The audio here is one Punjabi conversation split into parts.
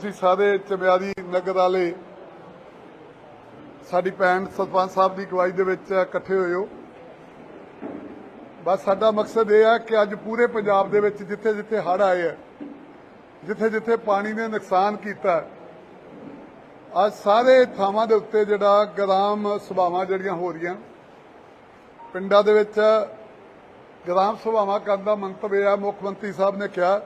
ਤੁਸੀਂ ਸਾਰੇ ਚਮਿਆਰੀ ਨਗਰ ਵਾਲੇ, ਸਾਡੀ ਭੈਣ ਸਰਪੰਚ ਸਾਹਿਬ ਦੀ ਅਗਵਾਈ ਦੇ ਵਿੱਚ ਇਕੱਠੇ ਹੋਏ ਹੋ। ਬਸ ਸਾਡਾ ਮਕਸਦ ਇਹ ਹੈ ਕਿ ਅੱਜ ਪੂਰੇ ਪੰਜਾਬ ਦੇ ਵਿੱਚ ਜਿੱਥੇ ਜਿੱਥੇ ਹੜ ਆਏ ਆ ਜਿੱਥੇ ਜਿੱਥੇ ਪਾਣੀ ਨੇ ਨੁਕਸਾਨ ਕੀਤਾ, ਅੱਜ ਸਾਰੇ ਥਾਵਾਂ ਦੇ ਉੱਤੇ ਜਿਹੜਾ ਗ੍ਰਾਮ ਸਭਾਵਾਂ ਜਿਹੜੀਆਂ ਹੋ ਰਹੀਆਂ, ਪਿੰਡਾਂ ਦੇ ਵਿੱਚ ਗ੍ਰਾਮ ਸਭਾਵਾਂ ਕਰਨ ਦਾ ਮੰਤਵ ਇਹ ਆ, ਮੁੱਖ ਮੰਤਰੀ ਸਾਹਿਬ ਨੇ ਕਿਹਾ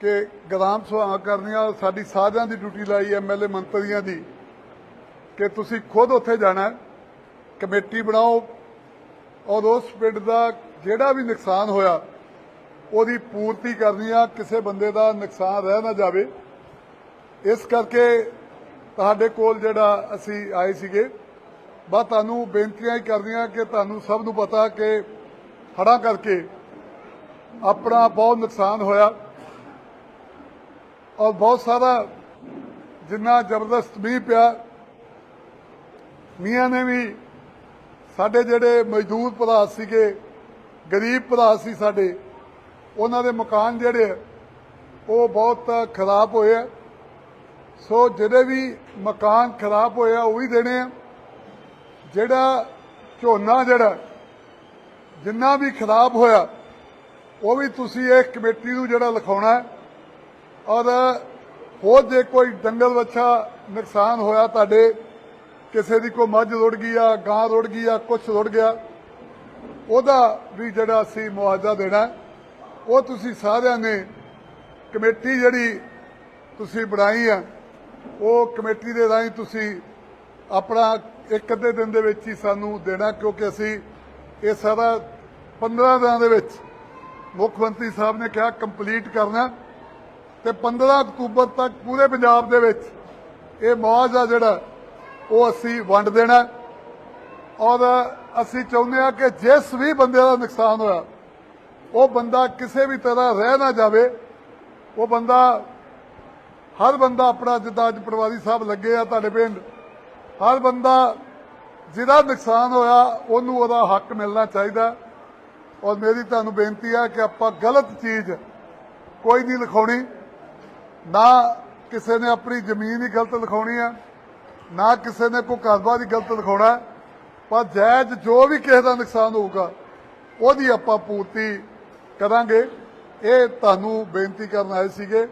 ਕਿ ਗ੍ਰਾਮ ਸਭਾਵਾਂ ਕਰਨੀਆਂ, ਸਾਡੀ ਸਾਰਿਆਂ ਦੀ ਡਿਊਟੀ ਲਾਈ ਐਮਐਲਏ ਮੰਤਰੀਆਂ ਦੀ, ਕਿ ਤੁਸੀਂ ਖੁਦ ਉੱਥੇ ਜਾਣਾ, ਕਮੇਟੀ ਬਣਾਓ, ਔਰ ਉਸ ਪਿੰਡ ਦਾ ਜਿਹੜਾ ਵੀ ਨੁਕਸਾਨ ਹੋਇਆ, ਉਹਦੀ ਪੂਰਤੀ ਕਰਨੀ ਆ, ਕਿਸੇ ਬੰਦੇ ਦਾ ਨੁਕਸਾਨ ਰਹਿ ਨਾ ਜਾਵੇ। ਇਸ ਕਰਕੇ ਤੁਹਾਡੇ ਕੋਲ ਜਿਹੜਾ ਅਸੀਂ ਆਏ ਸੀਗੇ, ਬਸ ਤੁਹਾਨੂੰ ਬੇਨਤੀਆਂ ਹੀ ਕਰਦੀਆਂ ਕਿ ਤੁਹਾਨੂੰ ਸਭ ਨੂੰ ਪਤਾ ਕਿ ਹੜ੍ਹਾਂ ਕਰਕੇ ਆਪਣਾ ਬਹੁਤ ਨੁਕਸਾਨ ਹੋਇਆ। ਔਰ ਬਹੁਤ ਸਾਰਾ ਜਿੰਨਾ ਜ਼ਬਰਦਸਤ ਮੀਂਹ ਪਿਆ ਮੀਆਂ ਨੇ ਵੀ ਸਾਡੇ ਜਿਹੜੇ ਮਜ਼ਦੂਰ ਭਰਾ ਸੀਗੇ, ਗਰੀਬ ਭਰਾ ਸੀ ਸਾਡੇ, ਉਹਨਾਂ ਦੇ ਮਕਾਨ ਜਿਹੜੇ ਉਹ ਬਹੁਤ ਖਰਾਬ ਹੋਏ ਆ। ਸੋ ਜਿਹੜੇ ਵੀ ਮਕਾਨ ਖਰਾਬ ਹੋਏ ਆ, ਉਹ ਵੀ ਦੇਣੇ ਆ। ਜਿਹੜਾ ਝੋਨਾ ਜਿਹੜਾ, ਜਿੰਨਾ ਵੀ ਖਰਾਬ ਹੋਇਆ, ਉਹ ਵੀ ਤੁਸੀਂ ਇਹ ਕਮੇਟੀ ਨੂੰ ਜਿਹੜਾ ਲਿਖਾਉਣਾ ਹੈ। ਔਰ ਹੋਰ ਜੇ ਕੋਈ ਦੰਗਲ ਵੱਛਾ ਨੁਕਸਾਨ ਹੋਇਆ ਤੁਹਾਡੇ, ਕਿਸੇ ਦੀ ਕੋਈ ਮੱਝ ਰੁੜ ਗਈ ਆ, ਗਾਂ ਰੁੜ ਗਈ ਆ ਕੁਝ ਰੁੜ ਗਿਆ, ਉਹਦਾ ਵੀ ਜਿਹੜਾ ਅਸੀਂ ਮੁਆਵਜ਼ਾ ਦੇਣਾ ਉਹ ਤੁਸੀਂ ਸਾਰਿਆਂ ਨੇ ਕਮੇਟੀ ਜਿਹੜੀ ਤੁਸੀਂ ਬਣਾਈ ਆ, ਉਹ ਕਮੇਟੀ ਦੇ ਰਾਹੀਂ ਤੁਸੀਂ ਆਪਣਾ ਇੱਕ ਅੱਧੇ ਦਿਨ ਦੇ ਵਿੱਚ ਹੀ ਸਾਨੂੰ ਦੇਣਾ, ਕਿਉਂਕਿ ਅਸੀਂ ਇਹ ਸਾਰਾ 15 ਦਿਨਾਂ ਦੇ ਵਿੱਚ ਮੁੱਖ ਮੰਤਰੀ ਸਾਹਿਬ ਨੇ ਕਿਹਾ ਕੰਪਲੀਟ ਕਰਨਾ। ਤੇ 15 ਅਕਤੂਬਰ ਤੱਕ ਪੂਰੇ ਪੰਜਾਬ ਦੇ ਵਿੱਚ ਇਹ ਮੁਆਵਜ਼ਾ ਜਿਹੜਾ, ਉਹ ਅਸੀਂ ਵੰਡ ਦੇਣਾ ਔਰ ਅਸੀਂ ਚਾਹੁੰਦੇ ਹਾਂ ਕਿ ਜਿਸ ਵੀ ਬੰਦੇ ਦਾ ਨੁਕਸਾਨ ਹੋਇਆ, ਉਹ ਬੰਦਾ ਕਿਸੇ ਵੀ ਤਰ੍ਹਾਂ ਰਹਿ ਨਾ ਜਾਵੇ। ਉਹ ਬੰਦਾ, ਹਰ ਬੰਦਾ ਆਪਣਾ ਜਿੱਦਾਂ ਅੱਜ ਪਟਵਾਰੀ ਸਾਹਿਬ ਲੱਗੇ ਆ ਤੁਹਾਡੇ ਪਿੰਡ, ਹਰ ਬੰਦਾ ਜਿਹਦਾ ਨੁਕਸਾਨ ਹੋਇਆ, ਉਹਨੂੰ ਉਹਦਾ ਹੱਕ ਮਿਲਣਾ ਚਾਹੀਦਾ। ਔਰ ਮੇਰੀ ਤੁਹਾਨੂੰ ਬੇਨਤੀ ਹੈ ਕਿ ਆਪਾਂ ਗਲਤ ਚੀਜ਼ ਕੋਈ ਨਹੀਂ ਲਿਖਾਉਣੀ। ਨਾ ਕਿਸੇ ਨੇ ਆਪਣੀ ਜ਼ਮੀਨ ਹੀ ਗਲਤ ਲਿਖਾਉਣੀ ਆ, ਨਾ ਕਿਸੇ ਨੇ ਕੋਈ ਕਾਰੋਬਾਰ ਹੀ ਗਲਤ ਲਿਖਾਉਣਾ, ਪਰ ਜਾਇਜ਼ ਜੋ ਵੀ ਕਿਸੇ ਦਾ ਨੁਕਸਾਨ ਹੋਊਗਾ, ਉਹਦੀ ਆਪਾਂ ਪੂਰਤੀ ਕਰਾਂਗੇ। ਇਹ ਤੁਹਾਨੂੰ ਬੇਨਤੀ ਕਰਨ ਆਏ ਸੀਗੇ,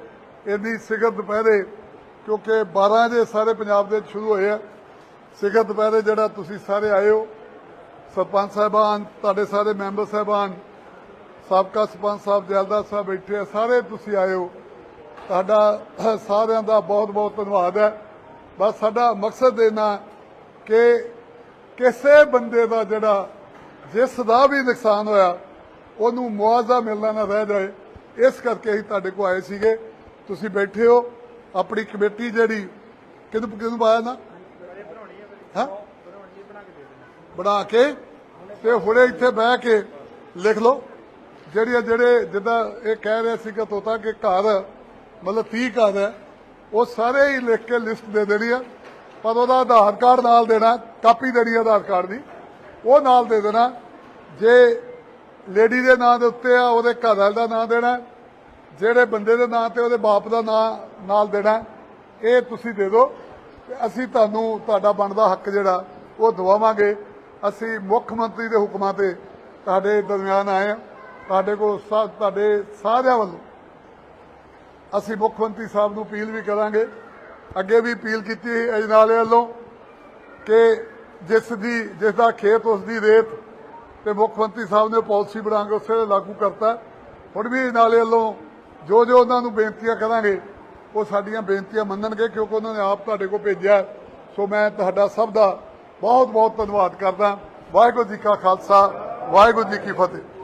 ਇੰਨੀ ਸਿਖਰ ਦੁਪਹਿਰੇ, ਕਿਉਂਕਿ 12 ਜੇ ਸਾਰੇ ਪੰਜਾਬ ਦੇ ਸ਼ੁਰੂ ਹੋਏ ਆ। ਸਿਖਰ ਦੁਪਹਿਰੇ ਜਿਹੜਾ ਤੁਸੀਂ ਸਾਰੇ ਆਏ ਹੋ, ਸਰਪੰਚ ਸਾਹਿਬਾਨ, ਤੁਹਾਡੇ ਸਾਰੇ ਮੈਂਬਰ ਸਾਹਿਬਾਨ, ਸਾਬਕਾ ਸਰਪੰਚ ਸਾਹਿਬ, ਜੈਲਦਾਰ ਸਾਹਿਬ ਬੈਠੇ ਆ, ਸਾਰੇ ਤੁਸੀਂ ਆਏ ਹੋ। ਤੁਹਾਡਾ ਸਾਰਿਆਂ ਦਾ ਬਹੁਤ ਬਹੁਤ ਧੰਨਵਾਦ ਹੈ। ਬਸ ਸਾਡਾ ਮਕਸਦ ਇਹ ਨਾ ਕਿ ਕਿਸੇ ਬੰਦੇ ਦਾ ਜਿਹੜਾ ਜਿਸ ਦਾ ਵੀ ਨੁਕਸਾਨ ਹੋਇਆ, ਉਹਨੂੰ ਮੁਆਵਜ਼ਾ ਮਿਲਣਾ ਨਾ ਰਹਿ ਜਾਏ। ਇਸ ਕਰਕੇ ਅਸੀਂ ਤੁਹਾਡੇ ਕੋਲ ਆਏ ਸੀਗੇ। ਤੁਸੀਂ ਬੈਠੇ ਹੋ। ਆਪਣੀ ਕਮੇਟੀ ਜਿਹੜੀ ਕਿਹਨੂੰ ਕਿਹਨੂੰ ਪਾਇਆ ਨਾ? ਹਾਂ? ਬਣਾ ਕੇ। ਤੇ ਹੁਣੇ ਇੱਥੇ ਬਹਿ ਕੇ ਲਿਖ ਲਓ। ਜਿਹੜੀਆਂ ਜਿਹੜੇ ਜਿੱਦਾਂ ਇਹ ਕਹਿ ਰਿਹਾ ਸੀਗਾ ਤੋਤਾ ਕਿ ਘਰ ਮਤਲਬ 30 ਘਰ ਹੈ, ਉਹ ਸਾਰੇ ਹੀ ਲਿਖ ਕੇ ਲਿਸਟ ਦੇ ਦੇਣੀ ਆ। ਪਰ ਉਹਦਾ ਆਧਾਰ ਕਾਰਡ ਨਾਲ ਦੇਣਾ, ਕਾਪੀ ਦੇਣੀ ਆਧਾਰ ਕਾਰਡ ਦੀ। ਉਹ ਨਾਲ ਦੇ ਦੇਣਾ। ਜੇ ਲੇਡੀ ਦੇ ਨਾਂ ਦੇ ਉੱਤੇ ਆ, ਉਹਦੇ ਘਰ ਵਾਲੇ ਦਾ ਨਾਂ ਦੇਣਾ। ਜਿਹੜੇ ਬੰਦੇ ਦੇ ਨਾਂ ਤੇ ਉਹਦੇ ਬਾਪ ਦਾ ਨਾਂ ਨਾਲ ਦੇਣਾ। ਇਹ ਤੁਸੀਂ ਦੇ ਦਿਓ। ਅਸੀਂ ਤੁਹਾਨੂੰ, ਤੁਹਾਡਾ ਬਣਦਾ ਹੱਕ ਜਿਹੜਾ, ਉਹ ਦਵਾਵਾਂਗੇ। ਅਸੀਂ ਮੁੱਖ ਮੰਤਰੀ ਦੇ ਹੁਕਮਾਂ ਤੇ ਤੁਹਾਡੇ ਦਰਮਿਆਨ ਆਏ ਹਾਂ ਤੁਹਾਡੇ ਕੋਲ ਸਾ- ਤੁਹਾਡੇ ਸਾਰਿਆਂ ਵੱਲੋਂ ਅਸੀਂ ਮੁੱਖ ਮੰਤਰੀ ਸਾਹਿਬ ਨੂੰ ਅਪੀਲ ਵੀ ਕਰਾਂਗੇ, ਅੱਗੇ ਵੀ ਅਪੀਲ ਕੀਤੀ ਅਜਨਾਲੇ ਵੱਲੋਂ ਕਿ ਜਿਸ ਦੀ, ਜਿਸ ਦਾ ਖੇਤ, ਉਸ ਦੀ ਰੇਤ ਤੇ ਮੁੱਖ ਮੰਤਰੀ ਸਾਹਿਬ ਨੇ ਪਾਲਿਸੀ ਬਣਾ ਕੇ ਉਸੇ ਲਾਗੂ ਕਰਤਾ। ਹੁਣ ਵੀ ਅਜਨਾਲੇ ਵੱਲੋਂ ਜੋ ਜੋ ਉਹਨਾਂ ਨੂੰ ਬੇਨਤੀਆਂ ਕਰਾਂਗੇ, ਉਹ ਸਾਡੀਆਂ ਬੇਨਤੀਆਂ ਮੰਨਣਗੇ ਕਿਉਂਕਿ ਉਹਨਾਂ ਨੇ ਆਪ ਤੁਹਾਡੇ ਕੋਲ ਭੇਜਿਆ ਸੋ ਮੈਂ ਤੁਹਾਡਾ ਸਭ ਦਾ ਬਹੁਤ ਬਹੁਤ ਧੰਨਵਾਦ ਕਰਦਾ। ਵਾਹਿਗੁਰੂ ਜੀ ਕਾ ਖਾਲਸਾ, ਵਾਹਿਗੁਰੂ ਜੀ ਕੀ ਫਤਿਹ।